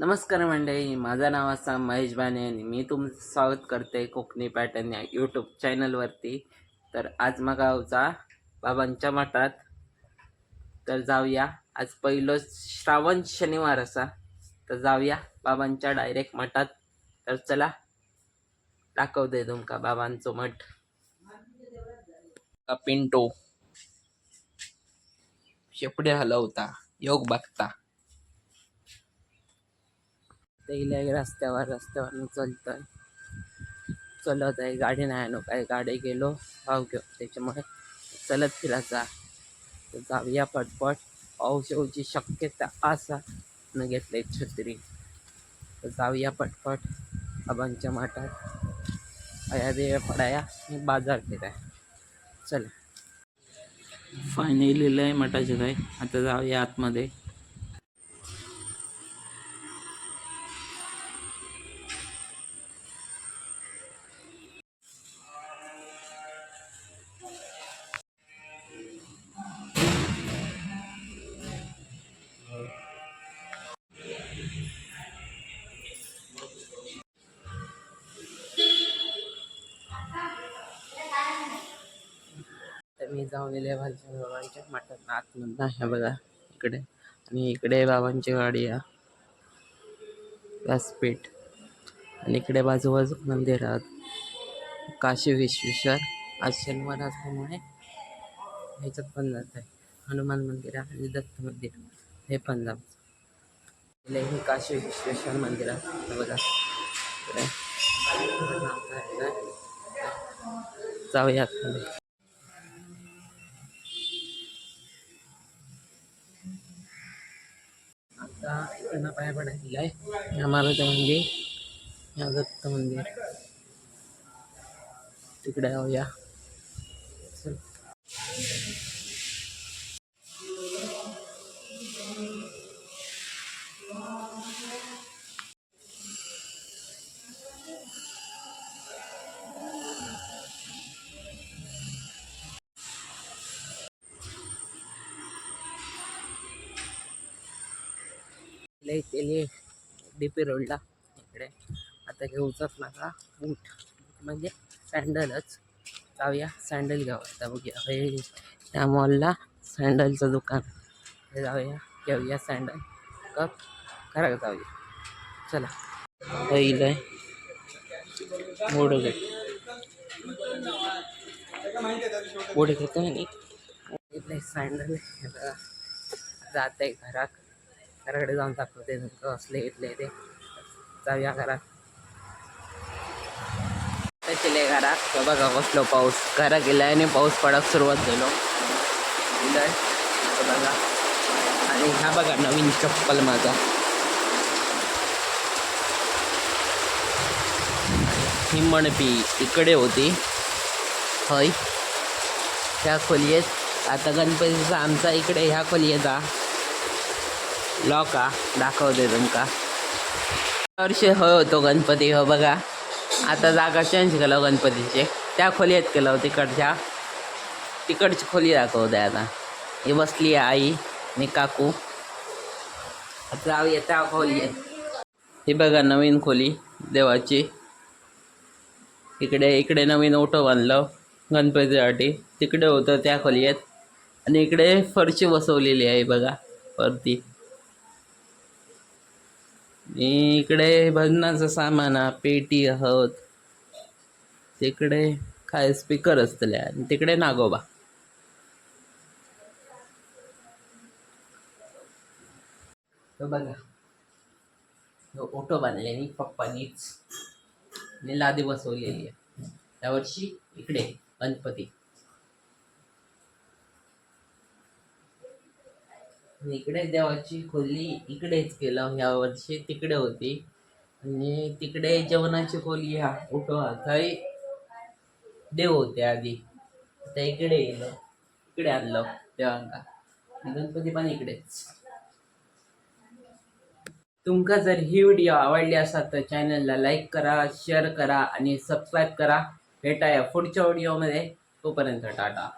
नमस्कार मंडळी माझं नाव असा महेश बाने आणि मी तुमचं स्वागत करते कोकणी पॅटर्न या यूट्यूब चॅनलवरती तर आज मगावचा बाबांच्या मठात तर जाऊया. आज पहिलं श्रावण शनिवार असा. तर जाऊया बाबांच्या डायरेक्ट मठात. तर चला दाखव दे तुमका बाबांचो मठ. का पिंटो. शेपडे हलवता योग बघता. पहिल्या रस्त्यावर रस्त्यावर चालतंय. चलत आहे गाडी नाही आणू काय गाडी गेलो भाव घेऊ. त्याच्यामुळे चलत फिरायचा तर जाऊया पटपट. पाऊस येऊची शक्यता असा न घेतले छत्री. तर जाऊया पटपट. आबांच्या माठात. अया देव पडाया. आणि बाजार फिराय. चला. फायनली लय मठाचे काय? आता जाऊया आतमध्ये. तर मी जाऊन दिले भालचंद बाबांच्या मठात आतमधनं आहे बघा इकडे. आणि इकडे बाबांची गाडी आहे. व्यासपीठ. आणि इकडे बाजू बाजू मंदिर काशी विश्वेश्वर. आज शनिवार असल्यामुळे ह्याच्यात पण जात आहे. हनुमान मंदिर आहे आणि दत्त मंदिर हे पण जाऊ हे काशी विश्वेश्वर मंदिर आहे. बघा. इकडे. त्यांना पाया पडायला आहे महाराज मंदिर। या दत्त मंदिर। तिकडे जाऊया हो चल. लय तेले डीपी रोडला इकडे. आता घेऊचाच नका बूट म्हणजे सँडलच जाऊया सँडल घ्यावं आता बघूया. हे त्या मॉलला सँडलचं दुकान. हे जाऊया घेऊया सँडल कप खरं जाऊया. चला. पहिलं मोडं घेत पुढे घेतो आणि सँडल जात आहे घरात. घराकडे जाऊन दाखवते असले घेतले ते. जाऊया घरात. त्याचे घरात. तो बघा कसलो पाऊस. घरा गेलाय आणि पाऊस पडत सुरुवात झालो. बघा. आणि हा बघा नवीन चप्पल माझा. ही मणपी इकडे होती. हय. ह्या खोलीत आता गणपतीचा आमचा इकडे ह्या खोलीचा लॉक आ दाखवते तुमका. वर्षी हो होतो गणपती हो बघा. आता जागा चेंज केलं हो गणपतीचे. त्या खोलीत केलं हो तिकडच्या. तिकडची खोली दाखवते आता. ही बसली आहे आई आणि काकू. आता जाऊया त्या खोली ही बघा नवीन खोली देवाची. इकडे इकडे नवीन ओटो बांधलं हो गणपतीसाठी. तिकडे होतं त्या खोलीत आणि इकडे फरशी बसवलेली आहे बघा वरती. इकडे भजनाचं सामान पेटी आहोत. तिकडे काय स्पीकर असतले आणि तिकडे नागोबा. बघा. तो ओटो बांधलेली पप्पानीच. लादी बसवलेली आहे. त्यावर्षी इकडे गणपती. इकडे देवाची खोली इकडेच केलं ह्या वर्षी तिकडे होती. आणि तिकडे जेवणाची खोली ह्या उठवा. थय देव होते आधी. आता इकडे येलं इकडे आणलं देवांका. गणपती पण इकडेच. तुमका जर ही व्हिडिओ आवडली असाल तर चॅनलला लाईक करा शेअर करा आणि सबस्क्राईब करा. भेटाया पुढच्या व्हिडिओमध्ये. तोपर्यंत टाटा.